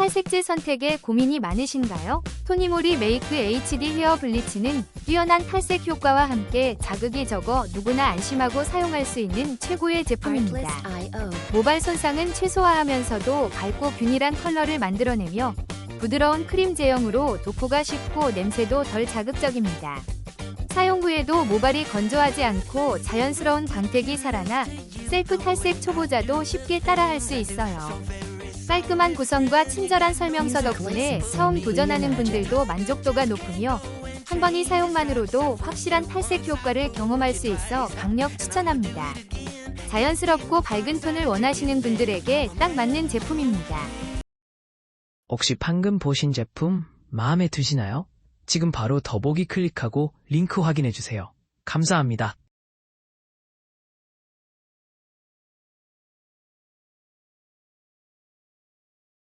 탈색제 선택에 고민이 많으신가요? 토니모리 메이크 HD 헤어 블리치는 뛰어난 탈색 효과와 함께 자극이 적어 누구나 안심하고 사용할 수 있는 최고의 제품입니다. 모발 손상은 최소화하면서도 밝고 균일한 컬러를 만들어내며 부드러운 크림 제형으로 도포가 쉽고 냄새도 덜 자극적입니다. 사용 후에도 모발이 건조하지 않고 자연스러운 광택이 살아나 셀프 탈색 초보자도 쉽게 따라할 수 있어요. 깔끔한 구성과 친절한 설명서 덕분에 처음 도전하는 분들도 만족도가 높으며 한 번의 사용만으로도 확실한 탈색 효과를 경험할 수 있어 강력 추천합니다. 자연스럽고 밝은 톤을 원하시는 분들에게 딱 맞는 제품입니다. 혹시 방금 보신 제품 마음에 드시나요? 지금 바로 더보기 클릭하고 링크 확인해 주세요. 감사합니다.